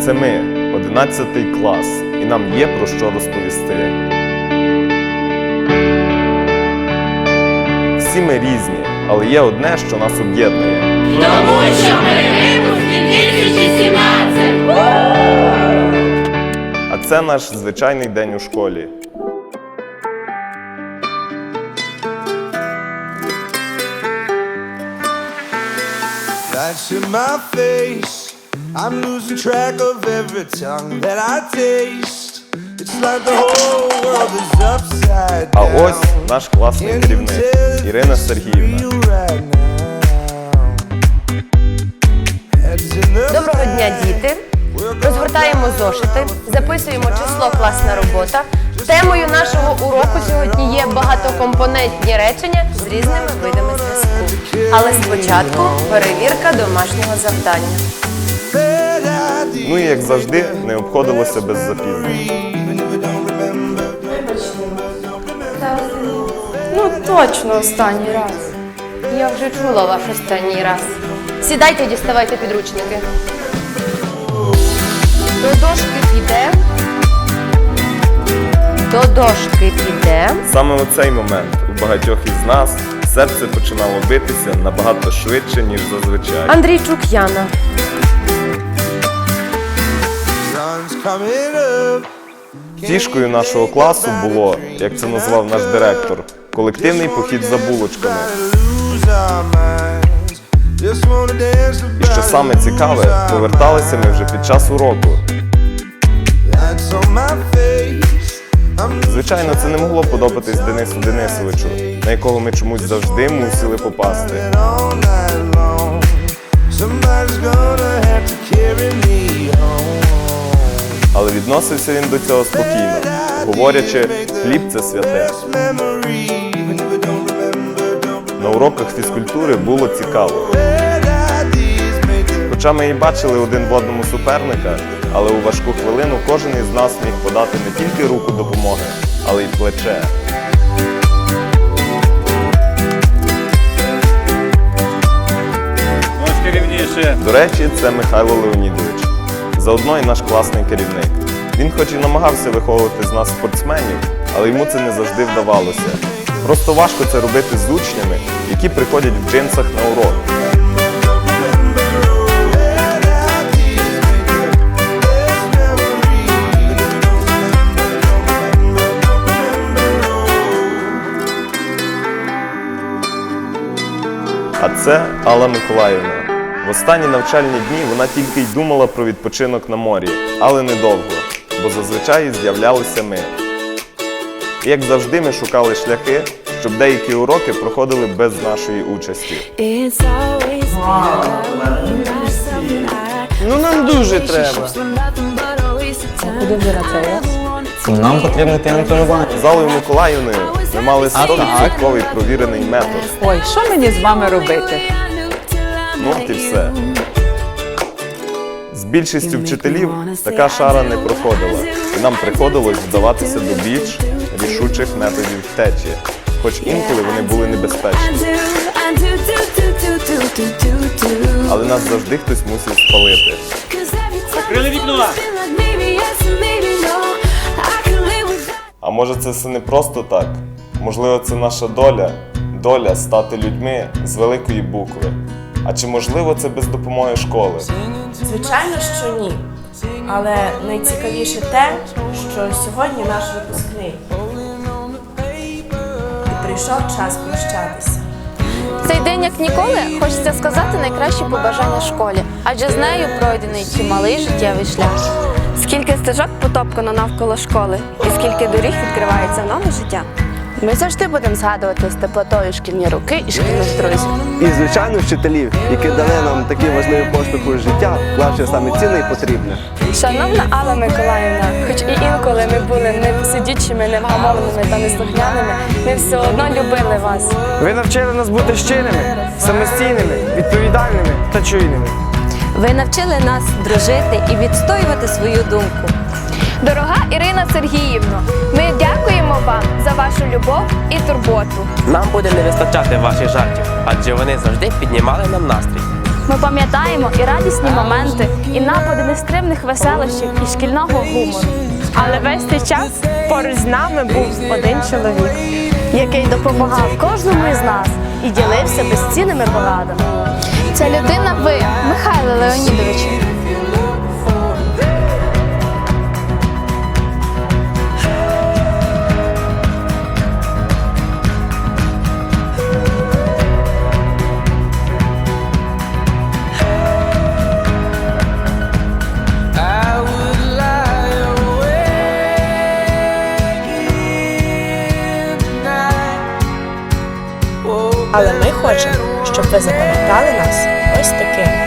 Це ми, 11 клас, і нам є про що розповісти. Всі ми різні, але є одне, що нас об'єднує. Тому що ми випуск 2017. А це наш звичайний день у школі. Lights in my face. I'm losing track of every tongue that I taste. It's like the whole world is upside А down. ось наш класний керівник Ірина Сергіївна. Доброго дня, діти! Розгортаємо зошити, записуємо число класна робота. Темою нашого уроку сьогодні є багатокомпонентні речення з різними видами зв'язку. Але спочатку перевірка домашнього завдання. Ну і як завжди, не обходилося без запізнень. Ну точно останній раз. Я вже чула ваш останній раз. Сідайте, діставайте підручники. До дошки піде. До дошки піде. Саме у цей момент у багатьох із нас серце починало битися набагато швидше, ніж зазвичай. Андрійчук Яна. Фішкою нашого класу було, як це назвав наш директор, колективний похід за булочками. І що саме цікаве, поверталися ми вже під час уроку. Звичайно, це не могло подобатись Денису Денисовичу, на якого ми чомусь завжди мусили попасти. Somebody's gonna have to carry me home. Але відносився він до цього спокійно, говорячи, хліб це святе. На уроках фізкультури було цікаво. Хоча ми і бачили один в одному суперника, але у важку хвилину кожен із нас міг подати не тільки руку допомоги, але й плече. До речі, це Михайло Леонідович. Заодно і наш класний керівник. Він хоч і намагався виховувати з нас спортсменів, але йому це не завжди вдавалося. Просто важко це робити з учнями, які приходять в джинсах на урок. А це Алла Миколаївна. В останні навчальні дні вона тільки й думала про відпочинок на морі, але недовго, бо зазвичай з'являлися ми. І як завжди, ми шукали шляхи, щоб деякі уроки проходили без нашої участі. Ну нам дуже треба. Нам потрібно йти на тренування. З Аллою Миколаївною ми мали 100% провірений метод. Ой, що мені з вами робити? От і все. З більшістю вчителів така шара не проходила, і нам приходилось вдаватися до більш рішучих методів втечі, хоч інколи вони були небезпечні. Але нас завжди хтось мусив спалити. Закрили вікно. А може це все не просто так? Можливо, це наша доля, доля стати людьми з великої букви. А чи можливо це без допомоги школи? Звичайно, що ні. Але найцікавіше те, що сьогодні наш випускний. І прийшов час прощатися. Цей день, як ніколи, хочеться сказати найкращі побажання школі, адже з нею пройдений чималий життєвий шлях. Скільки стежок потопкано навколо школи, і скільки доріг відкривається в нове життя. Ми завжди будемо згадувати з теплотою шкільні роки і шкільних друзів. І звичайно вчителів, які дали нам такі важливі поштовхи життя, вклавши саме цінне і потрібне. Шановна Алла Миколаївна, хоч і інколи ми були непосидючими, невгамовними та неслухняними, ми все одно любили вас. Ви навчили нас бути щирими, самостійними, відповідальними та чуйними. Ви навчили нас дружити і відстоювати свою думку. Дорога Ірина Сергіївно, ми дякуємо вам за вашу любов і турботу. Нам буде не вистачати ваших жартів, адже вони завжди піднімали нам настрій. Ми пам'ятаємо і радісні моменти, і напади нестримних веселощів, і шкільного гумору. Але весь цей час поруч з нами був один чоловік. який допомагав кожному із нас і ділився безцінними порадами. Ця людина ви, Михайло Леонідовичу. Але ми хочемо, щоб ви запам'ятали нас ось таким.